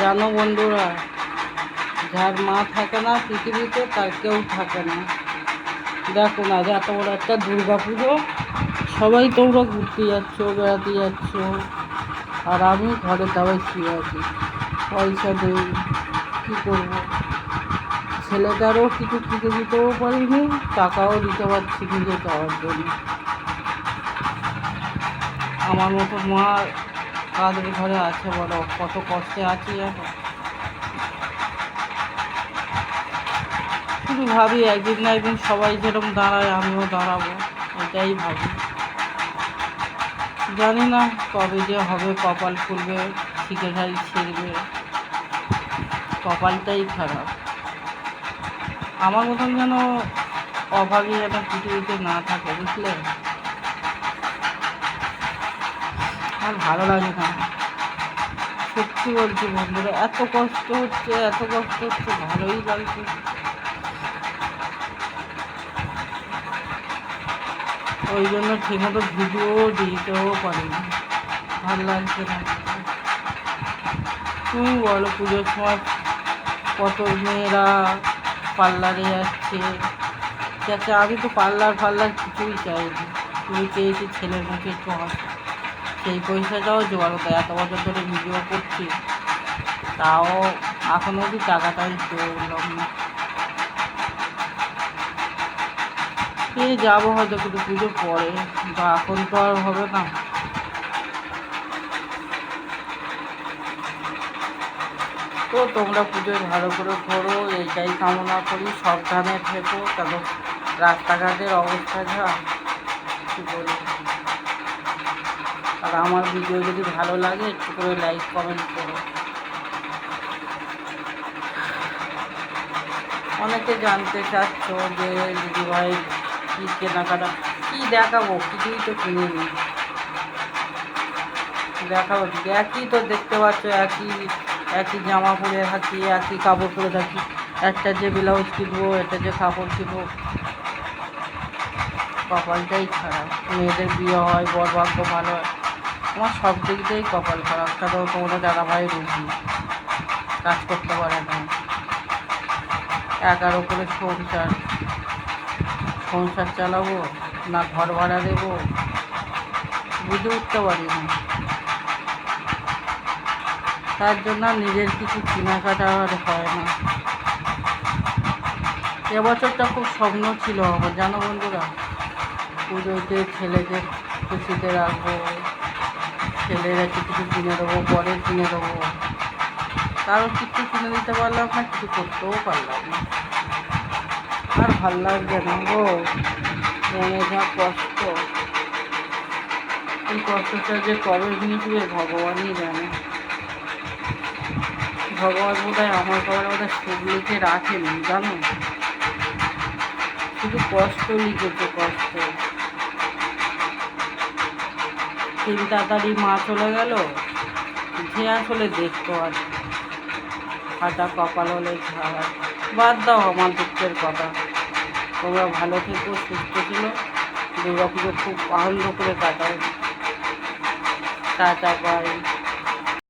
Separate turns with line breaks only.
জানো বন্ধুরা, যার মা থাকে না পৃথিবীতে, তার কেউ থাকে না। দেখো না এত বড় একটা দুর্গা পুজো, সবাই তোমরা ঘুরতে যাচ্ছ, বেড়াতে যাচ্ছ, আর আমি ঘরের দাবায় শুয়ে আছি। পয়সা দেই কী করব? ছেলেটারও কিছু কিনে দিতেও পারিনি, টাকাও দিতে পারছি নিজে যাওয়ার জন্য। আমার মতো মা কাদের ঘরে আছে বলো, কত কষ্টে আছি এখন? শুধু ভাবি, একদিন না একদিন সবাই যেরকম দাঁড়ায়, আমিও দাঁড়াবো, এটাই ভাবি। জানি না কবে যে হবে, কপাল খুলবে শিখে শাড়ি ছিঁড়বে। কপালটাই খারাপ। আমার মতন যেন অভাবী যেন পৃথিবীতে না থাকে, বুঝলে? আর ভালো লাগে না। সত্যি বলছি বন্ধুরা, এত কষ্ট হচ্ছে, এত কষ্ট হচ্ছে, ভালোই লাগছে। ওই জন্য ঠিকমতো ভিডিও দিতেও পারিনি। ভালো লাগছে না। তুমি বলো, পুজোর সময় কত মেয়েরা পার্লারে যাচ্ছে যাচ্ছে আমি তো পার্লার ফার্লার কিছুই চাইনি। তুমি চেয়েছি ছেলের মুখে একটু হাসি সেই পয়সাটাও জোগাড় হতো এত বছর ধরে ভিডিও করছি। তাও এখনও অবধি টাকাটাই পেলাম না পেয়ে যাব হয়তো কিন্তু পুজো পরে, বা এখন তো আর হবে না। তো তোমরা পুজোয় ভালো করে করো, এইটাই কামনা করি। সাবধানে থেকো কারণ রাস্তাঘাটের অবস্থা যা, কী বলি আর আমার ভিডিও যদি ভালো লাগে, একটু করে লাইক কমেন্ট করো। অনেকে জানতে চাচ্ছ যে দিদিভাই কী কেনাকাটা, কী দেখাবো? কিছুই তো কিনিনি দেখাবো একই তো দেখতে পাচ্ছ, একই একই জামা পরে থাকি, একই কাপড় পরে থাকি। একটা যে ব্লাউজ কিনবো, একটা যে কাপড় কিনবো। কপালটাই খারাপ। মেয়েদের বিয়ে হয়, বর ভাগ্য ভালো হয় আমার সব দিক দিয়েই কপাল খারাপ। কারণ তোমাদের দাদা ভাই রুগী। কাজ করতে পারে না। একার ওপরে সংসার। সংসার চালাবো না ঘর ভাড়া দেবো? বুঝে উঠতে পারি না। তার জন্য নিজের কিছু কেনাকাটা আর হয় না। এবছরটা খুব স্বপ্ন ছিল আমার। জানো বন্ধুরা? পুজোতে ছেলেদের খুশিতে রাখব। ছেলের একটু কিছু কিনে দেবো বরের কিনে দেবো। কারও কিছু কিনে দিতে পারলাম না কিছু করতেও পারলাম না। আর ভালো লাগছে না গো। মনে যা কষ্ট। এই কষ্টটা যে কবে মিটবে, ভগবানই জানে। ভগবান বোধ হয় আমার কবার বোধ হয় সুখ লিখে রাখেনি, জানো? শুধু কষ্ট লিখেছে, কষ্ট। তিন তাড়াতাড়ি মা চলে গেল। যে আসলে দেখতো আর হাঁটা কপাল হলে ঝাড়। বাদ দাও আমার দুঃখের কথা। তোমরা ভালো থেকো, সুস্থ ছিল দুর্গা পুজো খুব আনন্দ করে কাটাও। Tata bye